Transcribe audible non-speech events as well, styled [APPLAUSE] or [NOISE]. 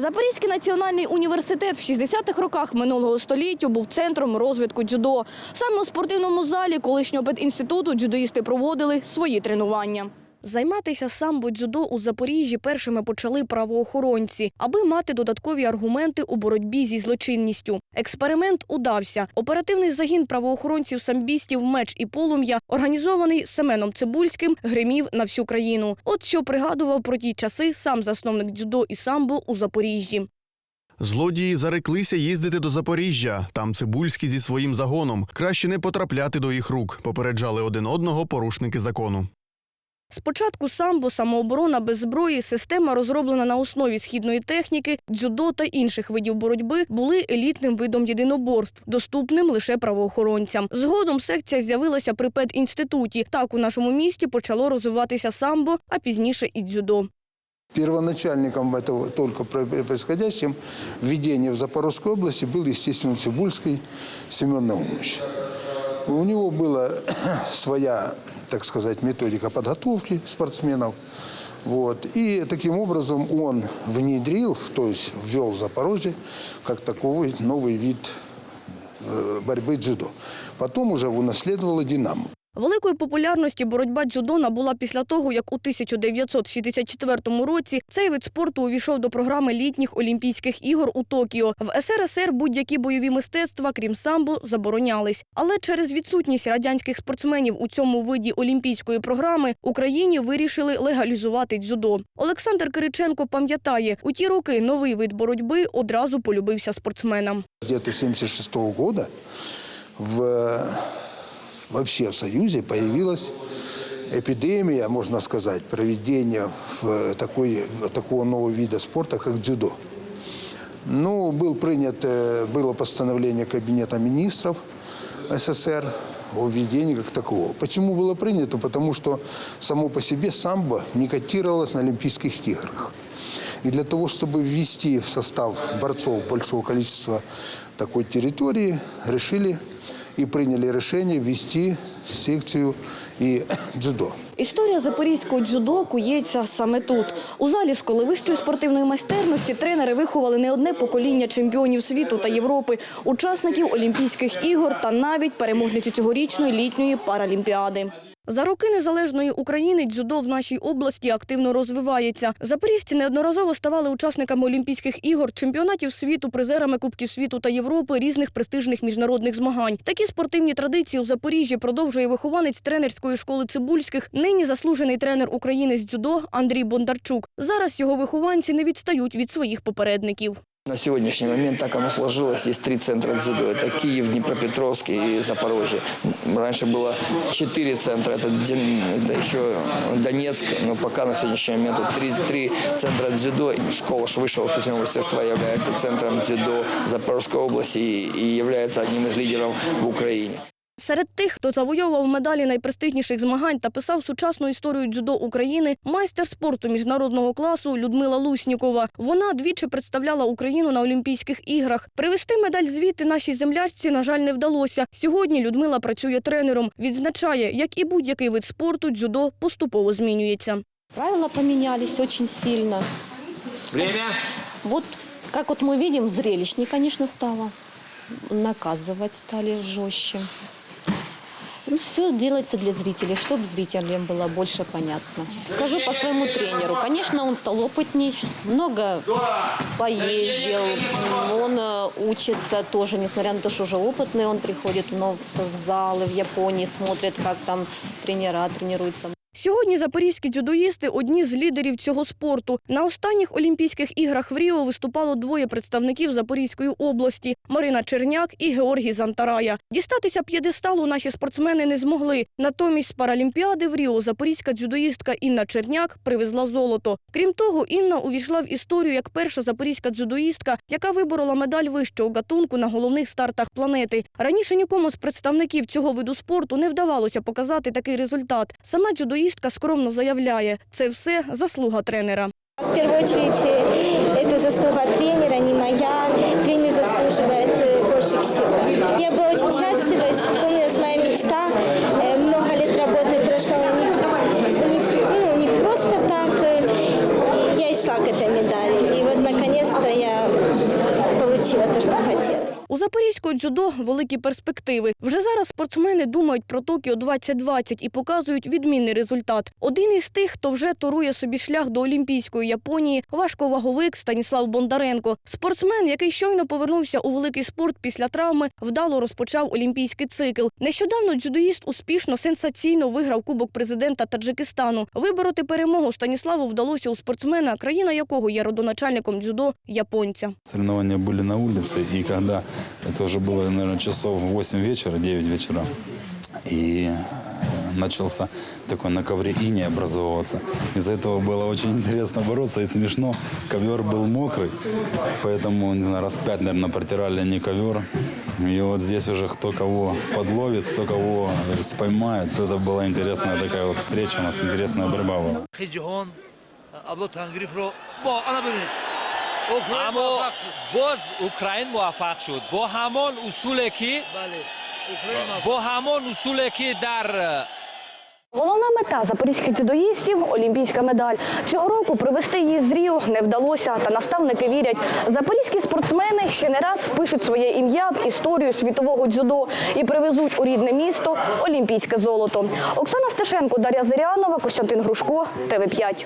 Запорізький національний університет в 60-х роках минулого століття був центром розвитку дзюдо. Саме у спортивному залі колишнього педінституту дзюдоїсти проводили свої тренування. Займатися самбо дзюдо у Запоріжжі першими почали правоохоронці, аби мати додаткові аргументи у боротьбі зі злочинністю. Експеримент удався. Оперативний загін правоохоронців-самбістів «Меч і полум'я», організований Семеном Цибульським, гримів на всю країну. От що пригадував про ті часи сам засновник дзюдо і самбо у Запоріжжі. Злодії зареклися їздити до Запоріжжя. Там Цибульський зі своїм загоном. Краще не потрапляти до їх рук. Попереджали один одного порушники закону. Спочатку самбо, самооборона без зброї, система, розроблена на основі східної техніки, дзюдо та інших видів боротьби, були елітним видом єдиноборств, доступним лише правоохоронцям. Згодом секція з'явилася при педінституті. Так у нашому місті почало розвиватися самбо, а пізніше і дзюдо. Первоначальником этого только происходящим введения в Запорожской области был, естественно, Цибульский Семен Наумович. У него была [CLEARS THROAT] своя, так сказать, методика подготовки спортсменов. Вот. И таким образом он внедрил, то есть ввел в Запорожье как таковой новый вид э, борьбы дзюдо. Потом уже унаследовала «Динамо». Великої популярності боротьба дзюдо набула після того, як у 1964 році цей вид спорту увійшов до програми літніх Олімпійських ігор у Токіо. В СРСР будь-які бойові мистецтва, крім самбо, заборонялись. Але через відсутність радянських спортсменів у цьому виді олімпійської програми Україні вирішили легалізувати дзюдо. Олександр Кириченко пам'ятає, у ті роки новий вид боротьби одразу полюбився спортсменам. где-то 76 года в, вообще в Союзе появилась эпидемия, можно сказать, проведения в такой, такого нового вида спорта, как дзюдо. Ну, был принят, э, было постановление Кабинета министров СССР о введении как такового. Почему было принято? Потому что само по себе самбо не котировалось на Олимпийских играх. И для того, чтобы ввести в состав борцов большого количества такой территории, решили и прийняли рішення ввести секцію і [COUGHS] дзюдо. Історія запорізького дзюдо кується саме тут. У залі школи вищої спортивної майстерності тренери виховали не одне покоління чемпіонів світу та Європи, учасників Олімпійських ігор та навіть переможниці цьогорічної літньої паралімпіади. За роки незалежної України дзюдо в нашій області активно розвивається. Запоріжці неодноразово ставали учасниками Олімпійських ігор, чемпіонатів світу, призерами Кубків світу та Європи, різних престижних міжнародних змагань. Такі спортивні традиції у Запоріжжі продовжує вихованець тренерської школи Цибульських, нині заслужений тренер України з дзюдо Андрій Бондарчук. Зараз його вихованці не відстають від своїх попередників. На сегодняшний момент так оно сложилось. Есть три центра дзюдо. Это Киев, Днепропетровск и Запорожье. Раньше было четыре центра. Это, это еще Донецк. Но пока на сегодняшний момент три, три центра дзюдо. Школа высшего спортивного мастерства является центром дзюдо Запорожской области и, и является одним из лидеров в Украине. Серед тих, хто завойовував медалі найпрестижніших змагань та писав сучасну історію дзюдо України, майстер спорту міжнародного класу Людмила Луснікова. Вона двічі представляла Україну на Олімпійських іграх. Привезти медаль звідти нашій землячці, на жаль, не вдалося. Сьогодні Людмила працює тренером. Відзначає, як і будь-який вид спорту, дзюдо поступово змінюється. Правила поменялись очень сильно. Время. Вот как вот мы видим, зрелищнее, конечно, стало. Наказывать стали жестче. Ну, все делается для зрителей, чтобы зрителям было больше понятно. Скажу по своему тренеру. Конечно, он стал опытней, много поездил, он э, учится тоже, несмотря на то, что уже опытный, он приходит в залы в Японии, смотрит, как там тренера тренируются. Сьогодні запорізькі дзюдоїсти – одні з лідерів цього спорту. На останніх Олімпійських іграх в Ріо виступало двоє представників Запорізької області – Марина Черняк і Георгій Зантарая. Дістатися п'єдесталу наші спортсмени не змогли. Натомість з Паралімпіади в Ріо запорізька дзюдоїстка Інна Черняк привезла золото. Крім того, Інна увійшла в історію як перша запорізька дзюдоїстка, яка виборола медаль вищого гатунку на головних стартах планети. Раніше нікому з представників цього виду спорту не вдавалося показати такий результат. Сама дзюдоїстка скромно заявляє – це все заслуга тренера. В первую очередь, э, это заслуга тренера, не моя. Тренер заслуживает э, больше всего. Я была очень счастлива, исполнилась моя мечта. Э, Много лет работы прошло не, не- ну, не просто так. э, и Я и шла к этой медали. У запорізького дзюдо великі перспективи. Вже зараз спортсмени думають про Токіо 2020 і показують відмінний результат. Один із тих, хто вже торує собі шлях до Олімпійської Японії, важковаговик Станіслав Бондаренко. Спортсмен, який щойно повернувся у великий спорт після травми, вдало розпочав олімпійський цикл. Нещодавно дзюдоїст успішно сенсаційно виграв Кубок президента Таджикистану. Вибороти перемогу Станіславу вдалося у спортсмена, країна якого є родоначальником дзюдо японця. Соревнования были на улице, и когда это уже было, наверное, часов 8 вечера, 9 вечера, и э, начался такой на ковре иней образовываться. Из-за этого было очень интересно бороться и смешно. Ковер был мокрый, поэтому, не знаю, раз пять, наверное, протирали не ковер. И вот здесь уже кто кого подловит, кто кого споймает. Это была интересная такая вот встреча, у нас интересная борьба была. اما موفق شد باز اوکراین موفق شد با همان اصولی که بله اوکراین موفق با همان اصولی که در Головна мета запорізьких дзюдоїстів – олімпійська медаль. Цього року привезти її з Ріо не вдалося, та наставники вірять, запорізькі спортсмени ще не раз впишуть своє ім'я в історію світового дзюдо і привезуть у рідне місто олімпійське золото. Оксана Стешенко, Дар'я Зирянова, Костянтин Грушко, ТВ5.